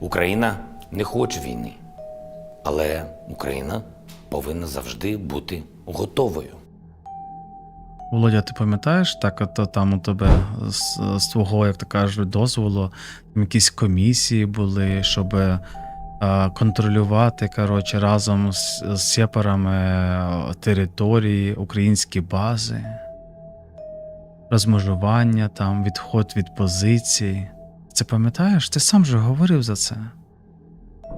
Україна не хоче війни, але Україна повинна завжди бути готовою. Володя, ти пам'ятаєш, так от там у тебе з, з твого, як то кажуть, дозволу, там якісь комісії були, щоб е, контролювати коротше, разом з, з сепарами е, території, українські бази, розмежування, там, відход від позицій. Це пам'ятаєш? Ти сам же говорив за це.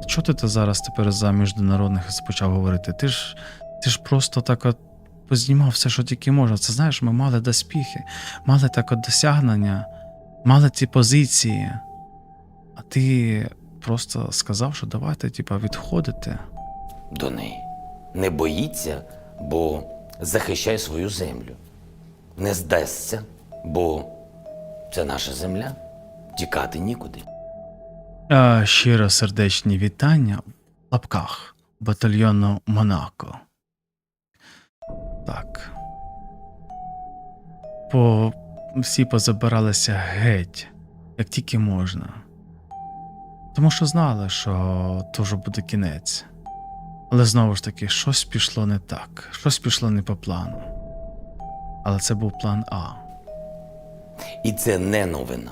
Чого ти то зараз тепер за міжнародних почав говорити? Ти ж, ти ж просто так от познімав все, що тільки можна. Це знаєш, ми мали доспіхи, мали так от досягнення, мали ці позиції. А ти просто сказав, що давайте, типа, відходити. до неї. Не боїться, бо захищає свою землю. Не здасться, бо це наша земля. Тікати нікуди. А, щиро сердечні вітання в лапках батальйону Монако. Так. По... Всі позабиралися геть, як тільки можна. Тому що знали, що то буде кінець. Але знову ж таки, щось пішло не так, щось пішло не по плану. Але це був план А. І це не новина.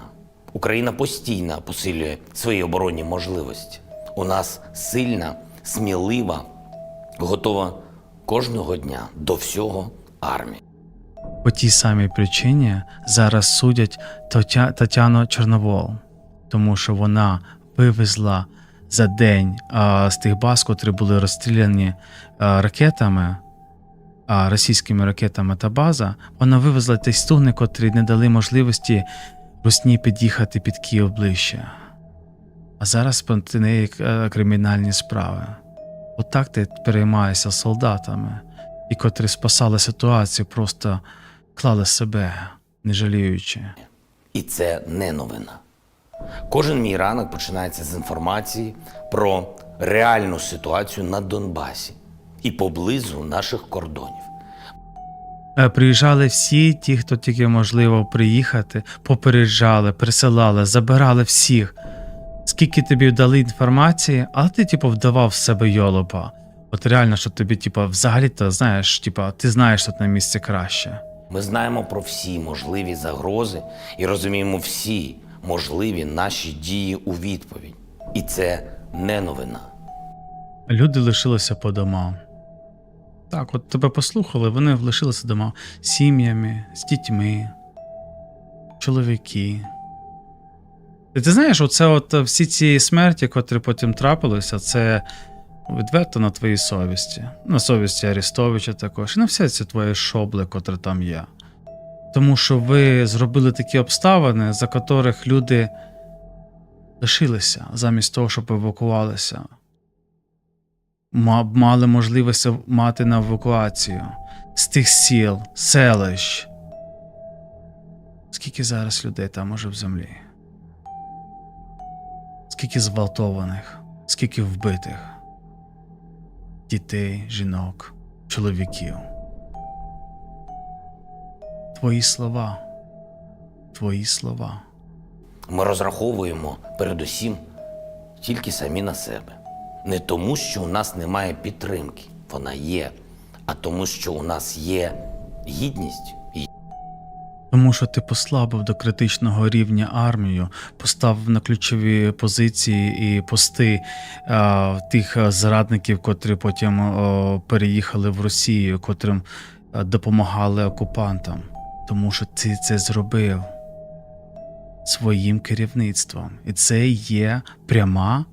Україна постійно посилює свої оборонні можливості. У нас сильна, смілива, готова кожного дня до всього армія. По тій самій причині зараз судять Тотя- Тетяну Чорновол, тому що вона вивезла за день а, з тих баз, котрі були розстріляні а, ракетами, а, російськими ракетами та база, вона вивезла ті стугни, котрі не дали можливості Русні під'їхати під Київ ближче. А зараз проти неї кримінальні справи. Отак ти переймаєшся солдатами, і котрі спасали ситуацію, просто клали себе, не жаліючи. І це не новина. Кожен мій ранок починається з інформації про реальну ситуацію на Донбасі і поблизу наших кордонів. Е, Приїжджали всі ті, хто тільки можливо приїхати, попереджали, присилали, забирали всіх. Скільки тобі дали інформації, але ти, типу, вдавав в себе йолопа. От реально, що тобі, типу, взагалі-то знаєш, типу, ти знаєш тут на місці краще. Ми знаємо про всі можливі загрози і розуміємо всі можливі наші дії у відповідь. І це не новина. Люди лишилися по домам. Так, от тебе послухали, вони лишилися дома сім'ями, з дітьми, чоловіки. І ти знаєш, оце от е, всі ці смерті, котрі потім трапилися, це відверто на твоїй совісті. На совісті Арістовича також, і на все ці твої шобли, котрі там є. Тому що ви зробили такі обставини, за котрих люди лишилися, замість того, щоб евакувалися мали можливість мати на евакуацію з тих сіл, селищ. Скільки зараз людей там уже в землі? Скільки зґвалтованих, скільки вбитих? Дітей, жінок, чоловіків. Твої слова. Твої слова. Ми розраховуємо передусім тільки самі на себе. Не тому, що у нас немає підтримки, вона є, а тому, що у нас є гідність Тому що ти послабив до критичного рівня армію, поставив на ключові позиції і пости е, тих зрадників, котрі потім е, переїхали в Росію, котрим е, допомагали окупантам. Тому що ти це зробив своїм керівництвом. І це є пряма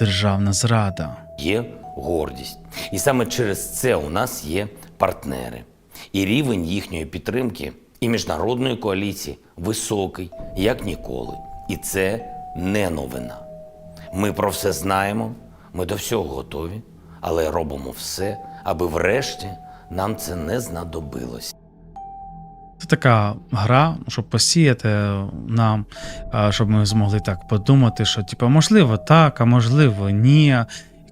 державна зрада. є гордість. І саме через це у нас є партнери. І рівень їхньої підтримки і міжнародної коаліції високий, як ніколи. І це не новина. Ми про все знаємо, ми до всього готові, але робимо все, аби врешті нам це не знадобилось. Це така гра, щоб посіяти нам, щоб ми змогли так подумати, що типу, можливо, так, а можливо, ні.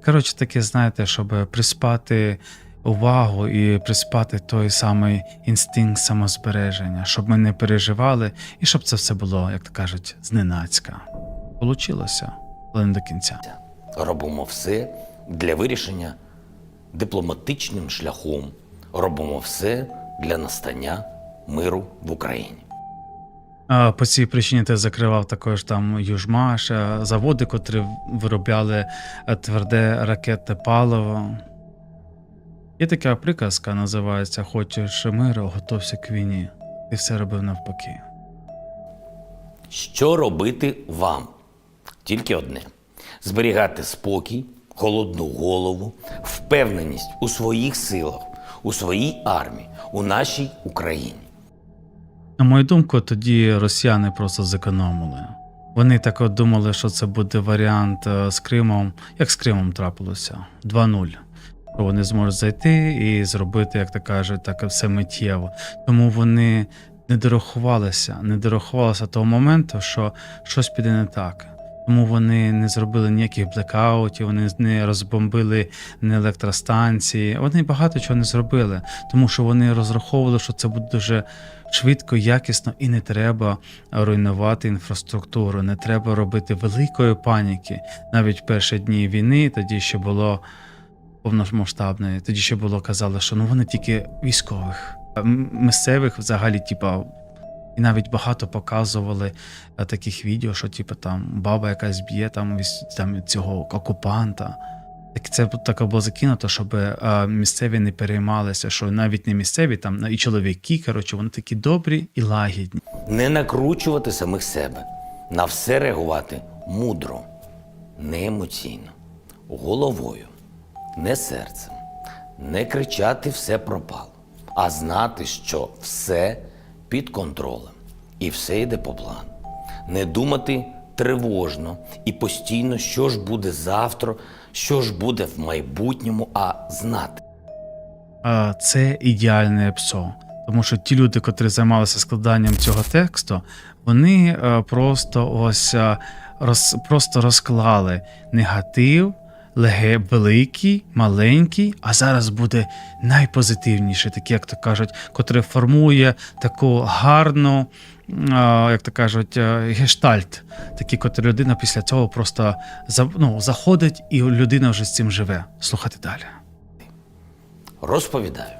Коротше, таке, знаєте, щоб приспати увагу і приспати той самий інстинкт самозбереження, щоб ми не переживали, і щоб це все було, як то кажуть, зненацька. Получилося. але не до кінця. Робимо все для вирішення дипломатичним шляхом. Робимо все для настання миру в Україні. А, По цій причині ти закривав також там Южмаш, заводи, котрі виробляли е, тверде ракетне паливо. Є така приказка, називається Хочеш миру, готовся к війні. Ти все робив навпаки. Що робити вам? Тільки одне: зберігати спокій, холодну голову, впевненість у своїх силах, у своїй армії, у нашій Україні. На мою думку, тоді росіяни просто зекономили. Вони так от думали, що це буде варіант е, з Кримом, як з Кримом трапилося 2-0. Що Вони зможуть зайти і зробити, як то кажуть, так все миттєво. Тому вони не дорахувалися, не дорахувалися того моменту, що щось піде не так. Тому вони не зробили ніяких блекаутів, вони не розбомбили ні електростанції. Вони багато чого не зробили, тому що вони розраховували, що це буде дуже швидко, якісно і не треба руйнувати інфраструктуру, не треба робити великої паніки. Навіть перші дні війни тоді ще було повномасштабної, тоді ще було казали, що ну вони тільки військових, місцевих взагалі, типа. І навіть багато показували е, таких відео, що типу там баба якась б'є там, там цього окупанта. Так це таке було закинуто, щоб е, місцеві не переймалися, що навіть не місцеві, там і чоловіки, коротше, вони такі добрі і лагідні. Не накручувати самих себе, на все реагувати мудро, не емоційно, головою, не серцем, не кричати все пропало, а знати, що все під контролем і все йде по плану. Не думати тривожно і постійно, що ж буде завтра, що ж буде в майбутньому, а знати. Це ідеальне ПСО. Тому що ті люди, котрі займалися складанням цього тексту, вони е, просто ось е, роз, просто розклали негатив, леге, великий, маленький, а зараз буде найпозитивніший, такий, як то кажуть, котрий формує таку гарну, як то кажуть, е, гештальт. Такий, котрий людина після цього просто ну, заходить, і людина вже з цим живе. Слухати далі. Розповідаю,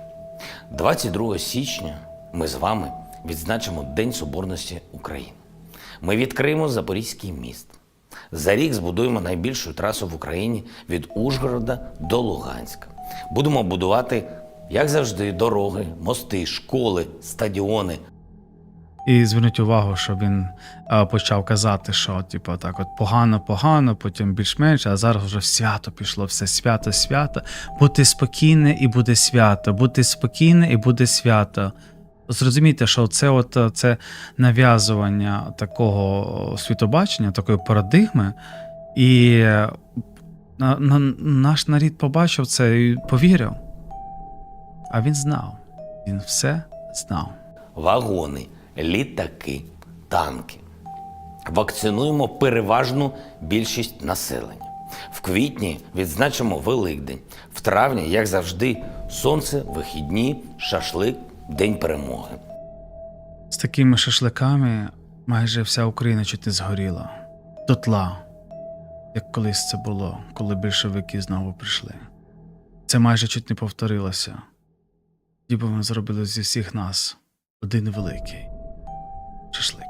22 січня ми з вами відзначимо День Соборності України. Ми відкриємо Запорізький міст. За рік збудуємо найбільшу трасу в Україні від Ужгорода до Луганська. Будемо будувати, як завжди, дороги, мости, школи, стадіони. І зверніть увагу, що він почав казати, що типу, так, от погано, погано, потім більш-менш, а зараз вже свято пішло, все свято, свято. Бути спокійне і буде свято, бути спокійне і буде свято. Зрозумійте, що це от е, це нав'язування такого світобачення, такої парадигми, і е, на, на, наш нарід побачив це і повірив. А він знав. Він все знав. вагони, літаки, танки. Вакцинуємо переважну більшість населення. В квітні відзначимо Великдень. В травні, як завжди, сонце, вихідні, шашлик, День перемоги. З такими шашликами майже вся Україна чуть не згоріла. Дотла, як колись це було, коли більшовики знову прийшли. Це майже чуть не повторилося. Ніби ми зробили зі всіх нас один великий шашлик.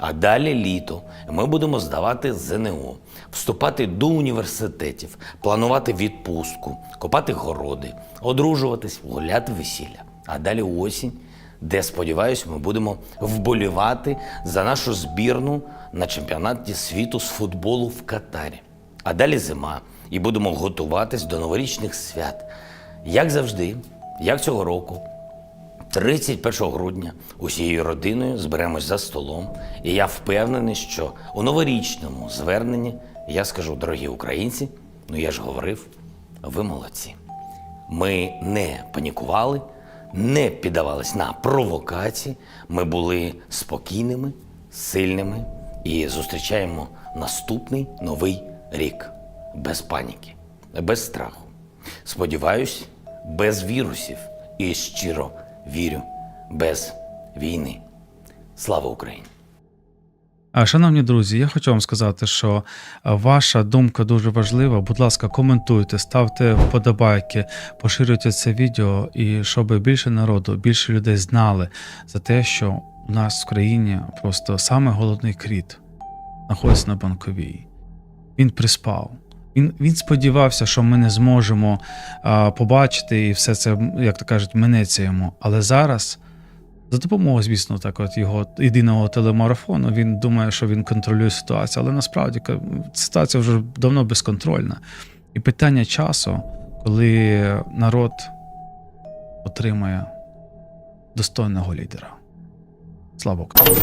А далі літо ми будемо здавати ЗНО, вступати до університетів, планувати відпустку, копати городи, одружуватись, гуляти весілля. А далі осінь, де, сподіваюсь, ми будемо вболівати за нашу збірну на чемпіонаті світу з футболу в Катарі. А далі зима, і будемо готуватись до новорічних свят. Як завжди, як цього року, 31 грудня усією родиною зберемось за столом, і я впевнений, що у новорічному зверненні я скажу, дорогі українці, ну я ж говорив, ви молодці. Ми не панікували, не піддавались на провокації. Ми були спокійними, сильними і зустрічаємо наступний новий рік без паніки, без страху. Сподіваюсь, без вірусів і щиро вірю, без війни. Слава Україні! Шановні друзі, я хочу вам сказати, що ваша думка дуже важлива. Будь ласка, коментуйте, ставте вподобайки, поширюйте це відео, і щоб більше народу, більше людей знали за те, що у нас в країні просто саме голодний кріт знаходиться на банковій. Він приспав. Він, він сподівався, що ми не зможемо а, побачити і все це, як то кажуть, минеться йому. Але зараз, за допомогою, звісно, так от його єдиного телемарафону, він думає, що він контролює ситуацію. Але насправді ситуація вже давно безконтрольна. І питання часу, коли народ отримає достойного лідера. Слава Україні!